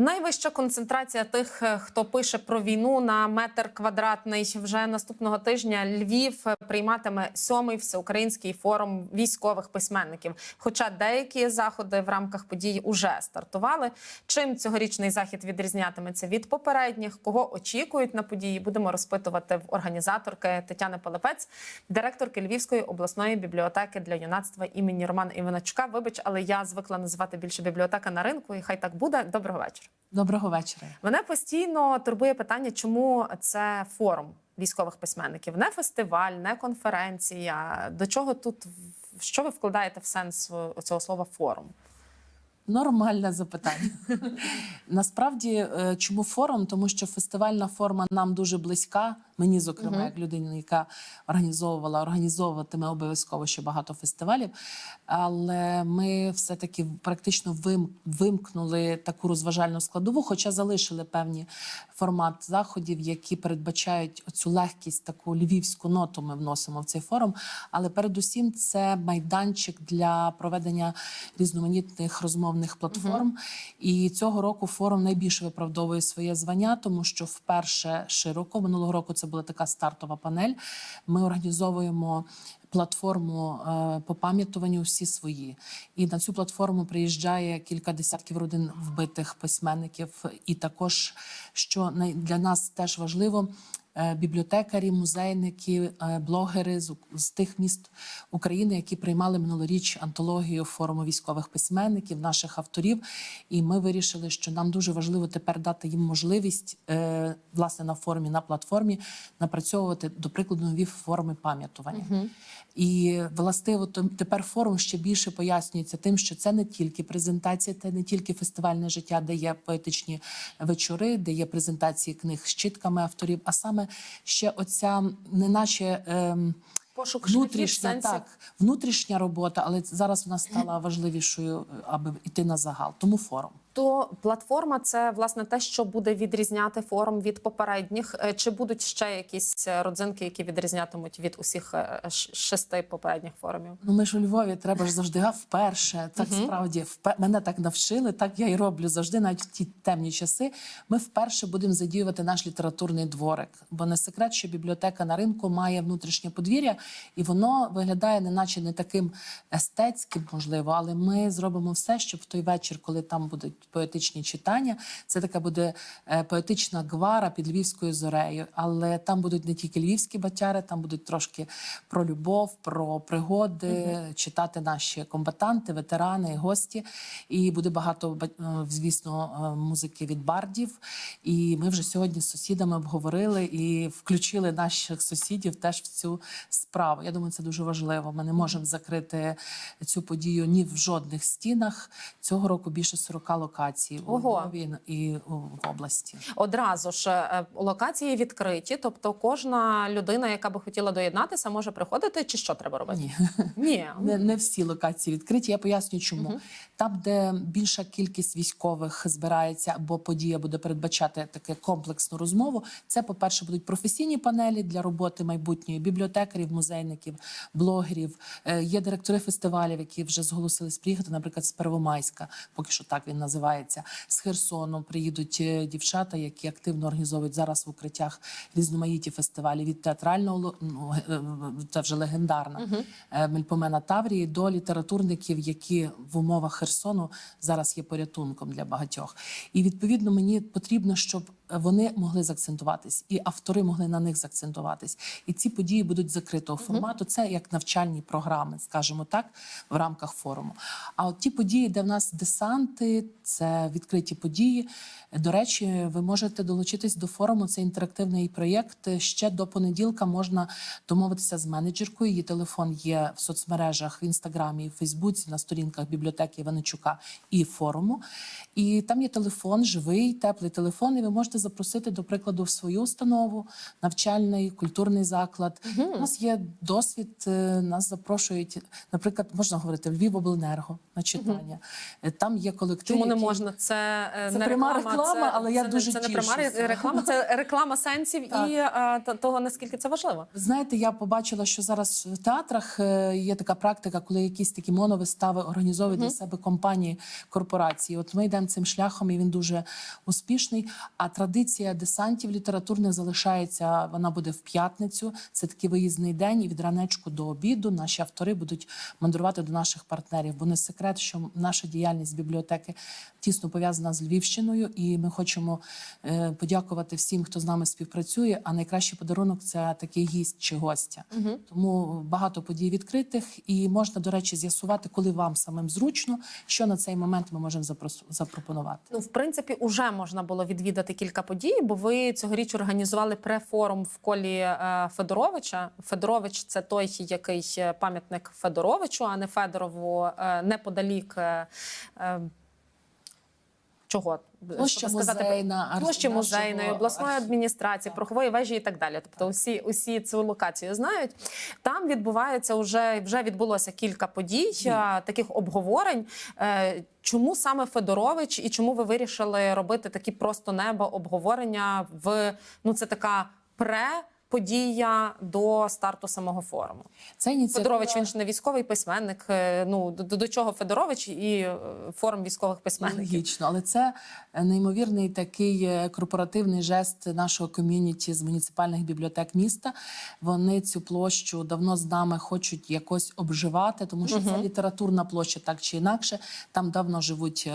Найвища концентрація тих, е, хто пише про війну на метр квадратний. Вже наступного тижня Львів е, прийматиме сьомий всеукраїнський форум військових письменників. Хоча деякі заходи в рамках подій уже стартували. Чим цьогорічний захід відрізнятиметься від попередніх, кого очікують на події, будемо розпитувати в організаторки Тетяни Полепець, директорки Львівської обласної бібліотеки для юнацтва імені Романа Іваначука. Вибач, але я звикла називати більше бібліотека на ринку, і хай так буде. Доброго вечора. Доброго вечора. Мене постійно турбує питання, чому це форум військових письменників, не фестиваль, не конференція. До чого тут що ви вкладаєте в сенс цього слова форум? Нормальне запитання. Насправді, е, чому форум? Тому що фестивальна форма нам дуже близька. Мені, зокрема, Мгм. як людина, яка організовувала, організовуватиме обов'язково ще багато фестивалів. Але ми все-таки практично вим, вимкнули таку розважальну складову, хоча залишили певні формат заходів, які передбачають цю легкість, таку львівську ноту. Ми вносимо в цей форум. Але передусім це майданчик для проведення різноманітних розмовних платформ. І цього року форум найбільше виправдовує своє звання, тому що вперше широко минулого року це була така стартова панель. Ми організовуємо. Платформу е, по пам'ятуванню всі свої, і на цю платформу приїжджає кілька десятків родин вбитих письменників. І також, що для нас теж важливо, бібліотекарі, музейники, е, блогери з, з тих міст України, які приймали минулоріч антологію форуму військових письменників, наших авторів. І ми вирішили, що нам дуже важливо тепер дати їм можливість е, власне на форумі, на платформі напрацьовувати, до прикладу, нові форми пам'ятування. І властиво тепер форум ще більше пояснюється тим, що це не тільки презентація, це не тільки фестивальне життя, де є поетичні вечори, де є презентації книг з чітками авторів, а саме ще оця, неначе. Ем, Пошук Внутрішня так, внутрішня робота, але зараз вона стала важливішою, аби йти на загал. Тому форум. То платформа це власне те, що буде відрізняти форум від попередніх. Е, Чи будуть ще якісь е, родзинки, які відрізнятимуть від усіх е, шести попередніх форумів? Ну ми ж у Львові треба ж завжди а вперше. Так справді впе- мене так навчили, так я і роблю завжди, навіть в ті темні часи. Ми вперше будемо задіювати наш літературний дворик. Бо не секрет, що бібліотека на ринку має внутрішнє подвір'я, і воно виглядає неначе не таким естетським, можливо, але ми зробимо все, щоб в той вечір, коли там будуть поетичні читання, це така буде е, поетична гвара під львівською зорею. Але там будуть не тільки львівські батяри, там будуть трошки про любов, про пригоди, читати наші комбатанти, ветерани, гості. І буде багато ба- е, звісно е, музики від бардів. І ми вже сьогодні з сусідами обговорили і включили наших сусідів теж в цю справу. Я думаю, це дуже важливо. Ми не можемо закрити цю подію ні в жодних стінах. Цього року більше 40 локацій у Ого. Львові і в області. Одразу ж е, локації відкриті, тобто кожна людина, яка би хотіла доєднатися, може приходити, чи що треба робити? Ні. Ні. Не, не всі локації відкриті. Я поясню, чому там, де більша кількість військових збирається, або подія буде передбачати таке комплексну розмову. Це, по-перше, будуть професійні панелі для роботи майбутньої бібліотекарів, музейників, блогерів. Е, Є директори фестивалів, які вже зголосились приїхати, наприклад, з Первомайська, поки що так він називається. З Херсону приїдуть е, дівчата, які активно організовують зараз в укриттях різноманітні фестивалі. Від театрального ну, е, це вже легендарна е, Мельпомена Таврії до літературників, які в умовах Херсону зараз є порятунком для багатьох. І відповідно мені потрібно, щоб вони могли заакцентуватись, і автори могли на них заакцентуватись. І ці події будуть закритого формату. Це як навчальні програми, скажімо так, в рамках форуму. А от ті події, де в нас десанти, це відкриті події. До речі, ви можете долучитись до форуму. Це інтерактивний проєкт. Ще до понеділка можна домовитися з менеджеркою. Її телефон є в соцмережах в інстаграмі, в Фейсбуці, на сторінках бібліотеки Іваничука і форуму. І там є телефон, живий, теплий телефон, і ви можете можете запросити, до прикладу, в свою установу, навчальний, культурний заклад. У нас є досвід, е, нас запрошують, наприклад, можна говорити в Львівобленерго на читання. Е, Там є колектив. Чому не який- можна? Це, е, Це не пряма реклама, реклама, це, але я це, дуже це не пряма реклама, це реклама сенсів Так. і та- того наскільки це важливо. Знаєте, я побачила, що зараз в театрах є така практика, коли якісь такі моновистави організовують для себе компанії, корпорації. От ми йдемо цим шляхом, і він дуже успішний. А традиція десантів літературних залишається. Вона буде в п'ятницю. Це такий виїзний день, і від ранечку до обіду наші автори будуть мандрувати до наших партнерів. Бо не секрет, що наша діяльність бібліотеки тісно пов'язана з Львівщиною, і ми хочемо е, подякувати всім, хто з нами співпрацює. А найкращий подарунок це такий гість чи гостя. Тому багато подій відкритих, і можна, до речі, з'ясувати, коли вам самим зручно, що на цей момент ми можемо запропонувати. Ну, в принципі, уже можна було відвідати кілька подій, бо ви цьогоріч організували префорум в колі е, Федоровича. Федорович це той, який е, пам'ятник Федоровичу, а не Федорову, е, неподалік. Чого Площа сказати, музейна, площі музейної, обласної адміністрації, порохової вежі і так далі. Тобто, усі, усі цю локацію знають. Там відбувається вже вже відбулося кілька подій, таких обговорень. Е, Чому саме Федорович і чому ви вирішили робити такі просто неба обговорення в ну це така пре. Подія до старту самого форуму. Це ініціатива... Федорович він ж не військовий письменник. е, Ну до, до чого Федорович і е, форум військових письменників. Логічно, але це е, неймовірний такий корпоративний жест нашого ком'юніті з муніципальних бібліотек міста. Вони цю площу давно з нами хочуть якось обживати, тому що це літературна площа, так чи інакше. Там давно живуть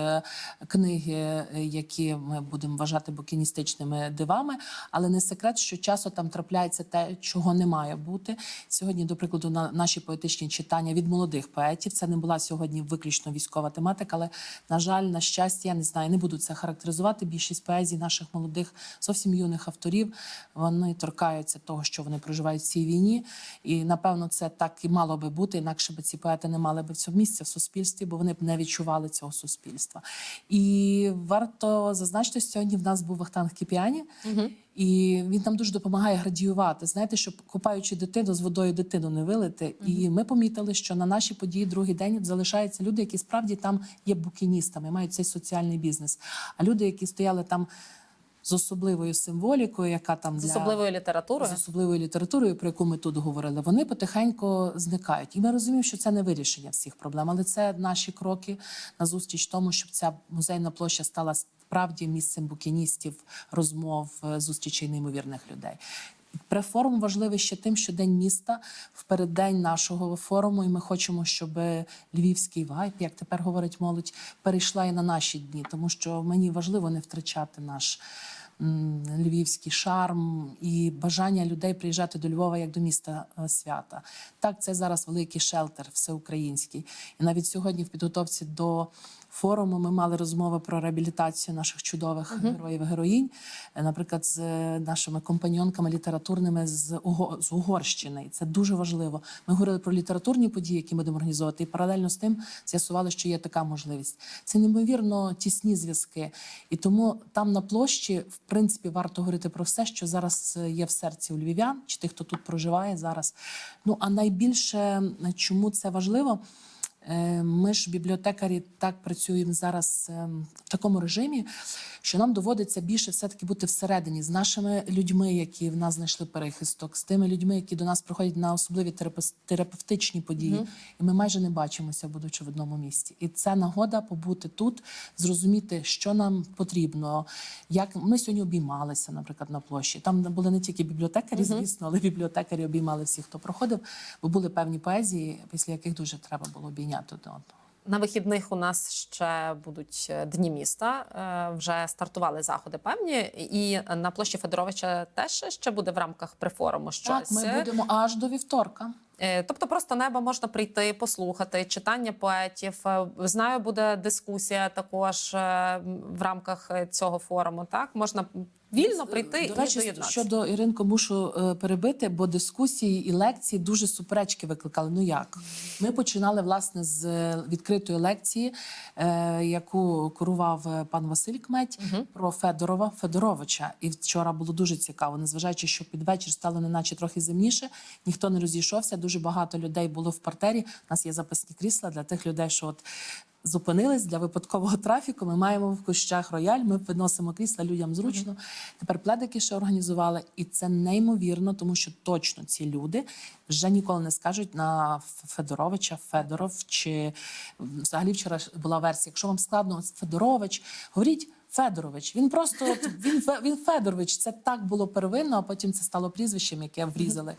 книги, які ми будемо вважати букіністичними дивами. Але не секрет, що часу там трапляється те, чого не має бути. Сьогодні, до прикладу, на наші поетичні читання від молодих поетів. Це не була сьогодні виключно військова тематика, але на жаль, на щастя, я не знаю, не буду це характеризувати. Більшість поезій наших молодих, зовсім юних авторів, вони торкаються того, що вони проживають в цій війні. І напевно, це так і мало би бути. Інакше би ці поети не мали би цього місця в суспільстві, бо вони б не відчували цього суспільства. І варто зазначити, що сьогодні в нас був Вахтанг Кіпіані. І він нам дуже допомагає градіювати. Знаєте, щоб купаючи дитину з водою дитину не вилити. І ми помітили, що на нашій події другий день залишаються люди, які справді там є букіністами, мають цей соціальний бізнес. А люди, які стояли там з особливою символікою, яка там З для... особливою літературою. з особливою літературою, про яку ми тут говорили, вони потихеньку зникають. І ми розуміємо, що це не вирішення всіх проблем, але це наші кроки на зустріч тому, щоб ця музейна площа стала справді місцем букіністів, розмов, е, зустрічей неймовірних людей. Префорум важливий ще тим, що день міста в переддень нашого форуму, і ми хочемо, щоб львівський вайб, як тепер говорить молодь, перейшла і на наші дні, тому що мені важливо не втрачати наш львівський шарм і бажання людей приїжджати до Львова як до міста е, свята. Так, це зараз великий шелтер всеукраїнський. І навіть сьогодні в підготовці до форуму ми мали розмови про реабілітацію наших чудових героїв і героїнь, Е, наприклад, з нашими компаньонками літературними з, з Угорщини. І це дуже важливо. Ми говорили про літературні події, які ми будемо організовувати, і паралельно з тим з'ясували, що є така можливість. Це неймовірно тісні зв'язки. І тому там на площі, в принципі, варто говорити про все, що зараз е, є в серці у львів'ян, чи тих, хто тут проживає зараз. Ну а найбільше чому це важливо? Е, Ми ж бібліотекарі так працюємо зараз е, в такому режимі, що нам доводиться більше все-таки бути всередині з нашими людьми, які в нас знайшли перехисток, з тими людьми, які до нас приходять на особливі терапевтичні події. І ми майже не бачимося, будучи в одному місці. І це нагода побути тут, зрозуміти, що нам потрібно. Як ми сьогодні обіймалися, наприклад, на площі. Там були не тільки бібліотекарі, звісно, але бібліотекарі обіймали всіх, хто проходив, бо були певні поезії, після яких дуже треба було обійняти один одного. На вихідних у нас ще будуть е, дні міста. е, Вже стартували заходи певні, і на площі Федоровича теж ще буде в рамках префоруму щось. Так, ми будемо аж до вівторка. Е, Тобто, просто неба можна прийти, послухати читання поетів. Знаю, буде дискусія також в рамках цього форуму. Так можна вільно прийти До і доєднатися. щодо Іринко, мушу е, перебити, бо дискусії і лекції дуже суперечки викликали. Ну як? Ми починали власне з е, відкритої лекції, е, яку курував пан Василь Кметь про Федорова Федоровича. І вчора було дуже цікаво, незважаючи, що під вечір стало неначе трохи земніше, ніхто не розійшовся. Дуже багато людей було в партері. У нас є запасні крісла для тих людей, що от. Зупинились для випадкового трафіку. Ми маємо в кущах рояль. Ми виносимо крісла людям зручно. Тепер пледики ще організували, і це неймовірно, тому що точно ці люди вже ніколи не скажуть на Федоровича, Федоров чи взагалі вчора була версія. Якщо вам складно Федорович, говоріть. Федорович, він просто от, він він Федорович. Це так було первинно, а потім це стало прізвищем, яке врізали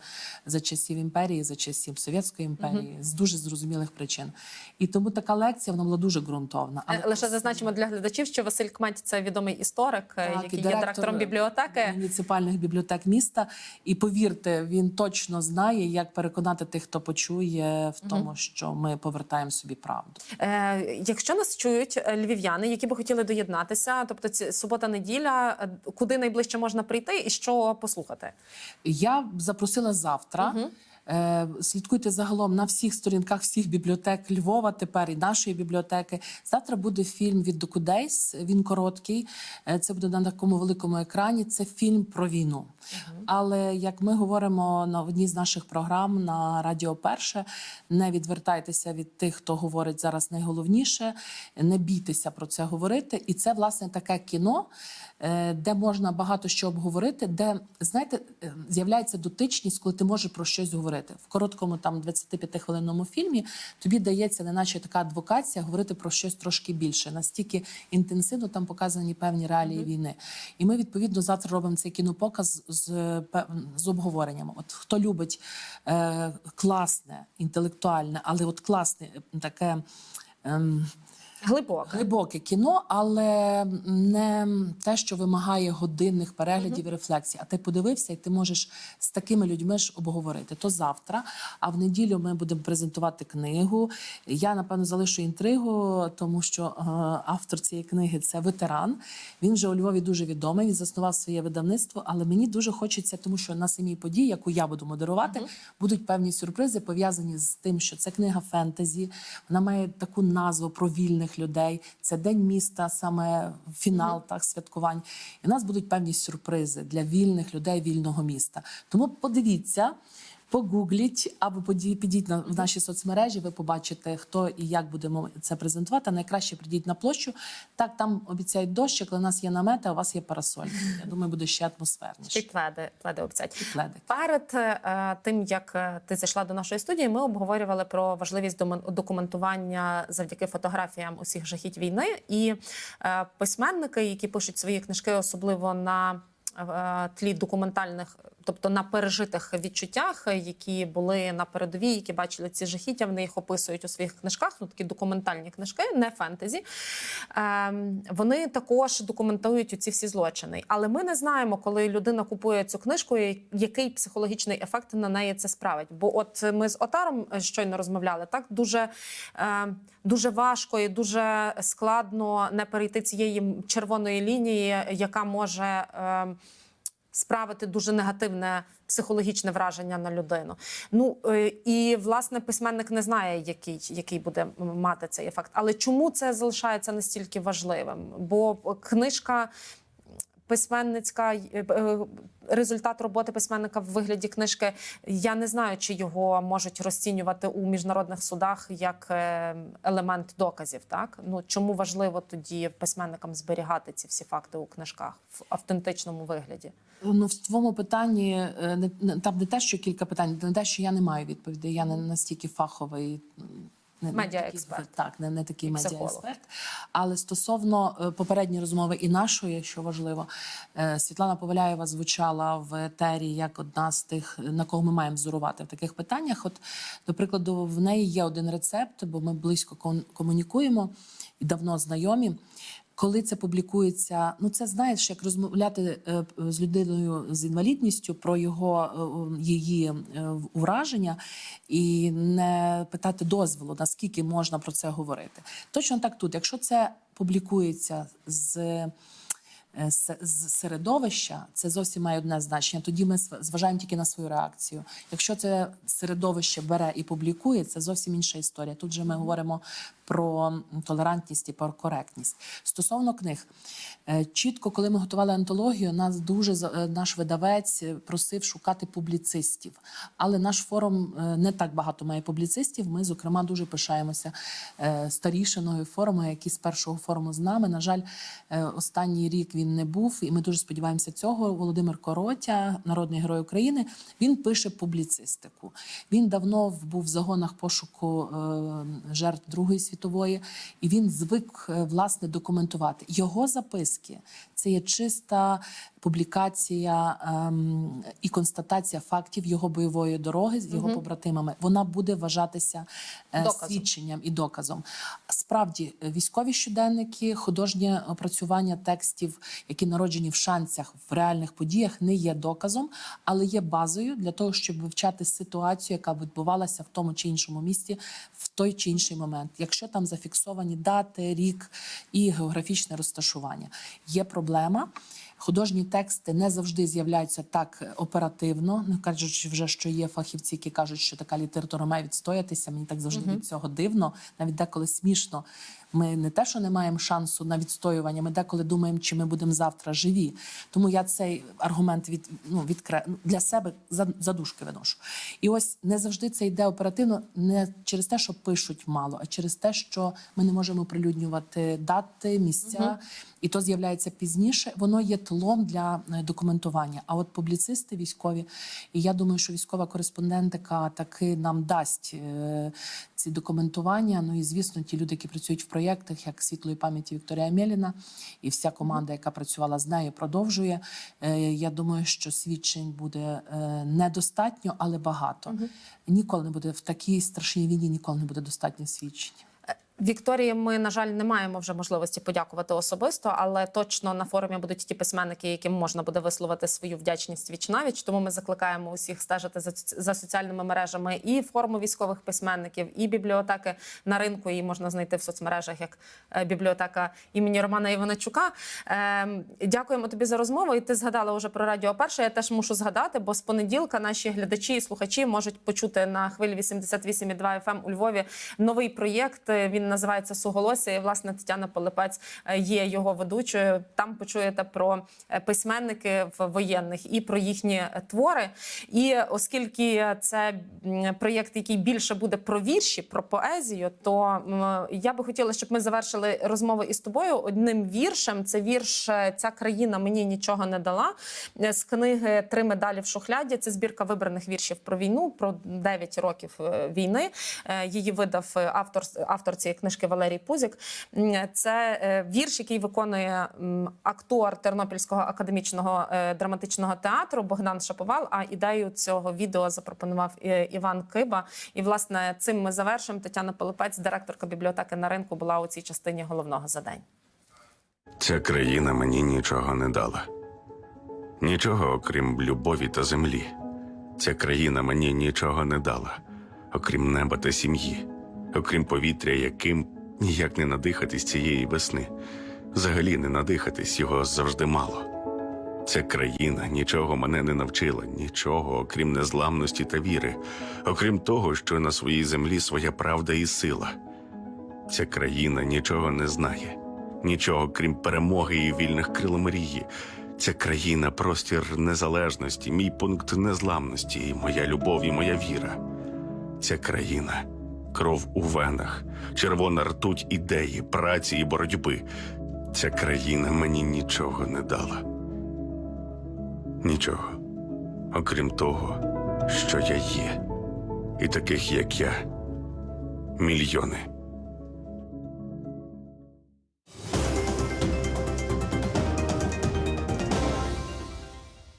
за часів імперії, за часів Совєтської імперії, з дуже зрозумілих причин. І тому така лекція вона була дуже ґрунтовна. Е, Лише зазначимо для глядачів, що Василь Кмать це відомий історик, е, Так, який і є директором бібліотеки. муніципальних бібліотек міста. І повірте, він точно знає, як переконати тих, хто почує в тому, що ми повертаємо собі правду. Е, якщо нас чують е, львів'яни, які би хотіли доєднатися, тобто ці субота-неділя, е, куди найближче можна прийти і що послухати? Я б запросила завтра. Е, Слідкуйте загалом на всіх сторінках всіх бібліотек Львова, тепер і нашої бібліотеки. Завтра буде фільм від Докудейс. Він короткий. Е, Це буде на такому великому екрані. Це фільм про війну. Але як ми говоримо на одній з наших програм на Радіо Перше, не відвертайтеся від тих, хто говорить зараз найголовніше, не бійтеся про це говорити. І це власне таке кіно, е, де можна багато що обговорити, де знаєте, е, з'являється дотичність, коли ти можеш про щось говорити. В короткому там 25-хвилинному фільмі тобі дається, неначе така адвокація, говорити про щось трошки більше. Настільки інтенсивно там показані певні реалії війни. І ми відповідно завтра робимо цей кінопоказ з, пе- з обговоренням. От хто любить е, класне, інтелектуальне, але от класне е, таке. Ем, Глибоко. Глибоке кіно, але не те, що вимагає годинних переглядів і рефлексій. А ти подивився, і ти можеш з такими людьми ж обговорити. То завтра. А в неділю ми будемо презентувати книгу. Я напевно залишу інтригу, тому що е, автор цієї книги це ветеран. Він вже у Львові дуже відомий. Він заснував своє видавництво. Але мені дуже хочеться, тому що на самій події, яку я буду модерувати, будуть певні сюрпризи пов'язані з тим, що це книга фентезі. Вона має таку назву про вільних людей. Це день міста, саме фінал так святкувань. І у нас будуть певні сюрпризи для вільних людей вільного міста. Тому подивіться. Погугліть або підіть на в наші соцмережі. Ви побачите, хто і як будемо це презентувати. Найкраще прийдіть на площу. Так там обіцяють дощик, але у нас є намети, а у вас є парасоль. Я думаю, буде ще атмосферніше. пледи, пледи обіцяють. Пледик. Перед е, тим як е, ти зайшла до нашої студії, ми обговорювали про важливість документування завдяки фотографіям усіх жахіть війни. І е, письменники, які пишуть свої книжки, особливо на е, тлі документальних, тобто на пережитих відчуттях, е, які були на передовій, які бачили ці жахіття, вони їх описують у своїх книжках. Ну такі документальні книжки, не фентезі. Ем, вони також документують ці всі злочини. Але ми не знаємо, коли людина купує цю книжку, який психологічний ефект на неї це справить. Бо от ми з Отаром е, щойно розмовляли, так дуже, е, дуже важко і дуже складно не перейти цієї червоної лінії, яка може. Справити дуже негативне психологічне враження на людину. Ну е, і власне письменник не знає, який, який буде мати цей ефект. Але чому це залишається настільки важливим? Бо книжка письменницька е, е, результат роботи письменника в вигляді книжки. Я не знаю, чи його можуть розцінювати у міжнародних судах як е, елемент доказів. Так ну чому важливо тоді письменникам зберігати ці всі факти у книжках в автентичному вигляді? Ну, в твоєму питанні не, там не те, що кілька питань, не те, що я не маю відповідей. Я не настільки фаховий. Не, Медіаексперт. такий- Так, не, не такий медіаексперт. Але стосовно е, попередньої розмови і нашої, що важливо, е, Світлана Поваляєва звучала в етері як одна з тих, на кого ми маємо взорувати в таких питаннях. От, до прикладу, в неї є один рецепт, бо ми близько комунікуємо і давно знайомі. Коли це публікується, ну це знаєш, як розмовляти е, з людиною з інвалідністю про його е, її е, ураження і не питати дозволу, наскільки можна про це говорити. Точно так тут, якщо це публікується з з середовища, це зовсім має одне значення. Тоді ми зважаємо тільки на свою реакцію. Якщо це середовище бере і публікує, це зовсім інша історія. Тут же ми говоримо про толерантність і про коректність. Стосовно книг, е, чітко, коли ми готували антологію, нас дуже е, наш видавець е, просив шукати публіцистів. Але наш форум е, не так багато має публіцистів. Ми, зокрема, дуже пишаємося е, старішиною форуму, які з першого форуму з нами. На жаль, е, останній рік він не був, і ми дуже сподіваємося цього. Володимир Коротя, народний герой України, він пише публіцистику. Він давно був в загонах пошуку е, жертв Другої світової, і він звик е, власне документувати його записки. Це є чиста публікація ем, і констатація фактів його бойової дороги з його побратимами. Вона буде вважатися е, свідченням і доказом. Справді, військові щоденники, художнє опрацювання текстів, які народжені в шанцях в реальних подіях, не є доказом, але є базою для того, щоб вивчати ситуацію, яка відбувалася в тому чи іншому місті в той чи інший момент. Якщо там зафіксовані дати, рік і географічне розташування, є проблема. Художні тексти не завжди з'являються так оперативно. Не кажучи вже, що є фахівці, які кажуть, що така література має відстоятися. Мені так завжди від цього дивно, навіть деколи смішно. Ми не те, що не маємо шансу на відстоювання, ми деколи думаємо, чи ми будемо завтра живі. Тому я цей аргумент від ну відкре для себе за- задушки виношу. І ось не завжди це йде оперативно, не через те, що пишуть мало, а через те, що ми не можемо оприлюднювати дати, місця, і то з'являється пізніше. Воно є тлом для е, документування. А от публіцисти військові, і я думаю, що військова кореспондентика таки нам дасть е, ці документування. Ну і звісно, ті люди, які працюють в проєктах, як світлої пам'яті Вікторія Мєліна, і вся команда, яка працювала з нею, продовжує. Е, Я думаю, що свідчень буде е, недостатньо, але багато. Ніколи не буде в такій страшній війні, ніколи не буде достатньо свідчень. Вікторії, ми на жаль не маємо вже можливості подякувати особисто, але точно на форумі будуть ті письменники, яким можна буде висловити свою вдячність віч навіч. Тому ми закликаємо усіх стежити за, за соціальними мережами і форму військових письменників, і бібліотеки на ринку. Її можна знайти в соцмережах як е, бібліотека імені Романа Іваничука. Ем, дякуємо тобі за розмову. І ти згадала вже про радіо перше. Я теж мушу згадати, бо з понеділка наші глядачі і слухачі можуть почути на хвилі 88,2 FM ем у Львові новий проєкт. Він називається Суголосся. І власне Тетяна Полипець е, є його ведучою. Там почуєте про е, письменники в воєнних і про їхні е, твори. І оскільки це проєкт, який більше буде про вірші, про поезію, то я би хотіла, щоб ми завершили розмову із тобою одним віршем. Це вірш Ця країна мені нічого не дала з книги Три медалі в шухляді. Це збірка вибраних віршів про війну, про 9 років війни. Її видав автор автор цієї книжки Валерій Пузік. Це е, вірш, який виконує актор Тернопільського академічного е, драматичного театру Богдан Шаповал. А ідею цього відео запропонував е, Іван Киба. І власне цим ми завершимо. Тетяна Пилипець, директорка бібліотеки на ринку, була у цій частині головного за день. Ця країна мені нічого не дала. Нічого, окрім любові та землі. Ця країна мені нічого не дала, окрім неба та сім'ї, окрім повітря, яким ніяк не надихатись цієї весни. Взагалі не надихатись його завжди мало. Ця країна нічого мене не навчила, нічого, окрім незламності та віри, окрім того, що на своїй землі своя правда і сила. Ця країна нічого не знає, нічого крім перемоги і вільних крил мрії. Ця країна простір незалежності, мій пункт незламності, і моя любов і моя віра. Ця країна кров у венах, червона ртуть ідеї, праці і боротьби. Ця країна мені нічого не дала. Нічого, окрім того, що я є, і таких, як я, мільйони.